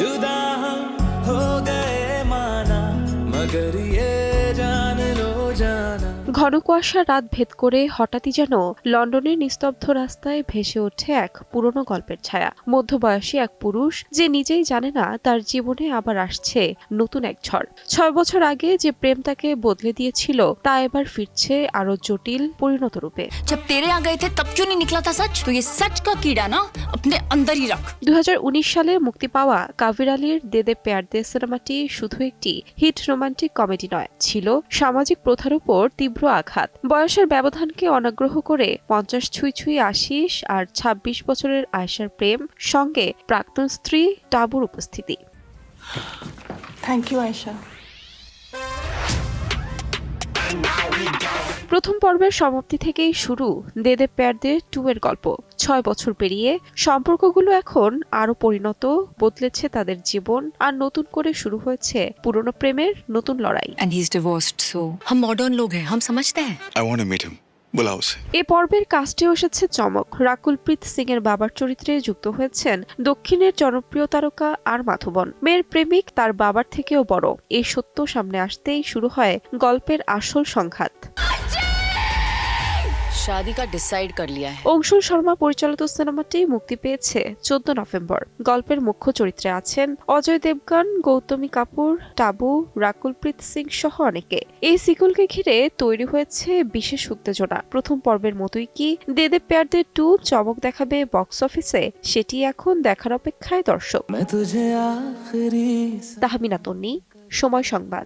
जुदा हम हो गए माना मगर ये ঘন কুয়াশা রাত ভেদ করে হঠাৎই যেন লন্ডনের নিস্তব্ধ রাস্তায় ভেসে ওঠে এক পুরনো গল্পের ছায়া মধ্যবয়সী এক পুরুষ যে নিজেই জানে না তার জীবনে আবার আসছে নতুন এক ঝড় ছয় বছর আগে যে প্রেম তাকে বদলে দিয়েছিল তা এবার ফিরছে আরো জটিল পরিণত রূপে जब तेरे यहाँ गए थे तब क्यों नहीं निकला था सच तो ये सच का कीड़ा ना अपने अंदर ही रख দু সালে মুক্তি পাওয়া কাবির আলীর দেদে পেয়ার দে সিনেমাটি শুধু একটি হিট রোমান্টিক কমেডি নয় ছিল সামাজিক প্রথার উপর তীব্র আঘাত। বয়সের ব্যবধানকে অনাগ্রহ করে পঞ্চাশ ছুঁই ছুঁই আশিস আর ২৬ বছরের আয়সার প্রেম সঙ্গে প্রাক্তন স্ত্রী টাবুর উপস্থিতি। থ্যাংক ইউ আয়শা প্রথম পর্বের সমাপ্তি থেকেই শুরু দেদে প্যারদে টু এর গল্প। ছয় বছর পেরিয়ে সম্পর্কগুলো এখন আরও পরিণত বদলেছে তাদের জীবন আর নতুন করে শুরু হয়েছে পুরনো প্রেমের নতুন লড়াই। And he is divorced so হাম মডার্ন লোগ হ্যায় হাম সমঝতে হ্যায় I want to meet him এ পর্বের কাস্টেও এসেছে চমক। রাকুলপ্রীত সিং এর বাবার চরিত্রে যুক্ত হয়েছেন দক্ষিণের জনপ্রিয় তারকা আর মাধবন। মেয়ের প্রেমিক তার বাবার থেকেও বড়। এই সত্য সামনে আসতেই শুরু হয় গল্পের আসল সংঘাত। শাদি কা ডিসাইড কর লিয়া হ্যায় অংশুল শর্মা পরিচালিত সিনেমাটি মুক্তি পেয়েছে চোদ্দ নভেম্বর। গল্পের মুখ্য চরিত্রে আছেন অজয় দেবগন গৌতমী কাপুর টাবু রাকুলপ্রীত সিং সহ অনেকে। এই সিকুলকে ঘিরে তৈরি হয়েছে বিশেষ উত্তেজনা। প্রথম পর্বের মতোই কি দেদে পেয়ারদের টু চমক দেখাবে বক্স অফিসে সেটি এখন দেখার অপেক্ষায় দর্শক। তাহমিনা তন্নি সময় সংবাদ।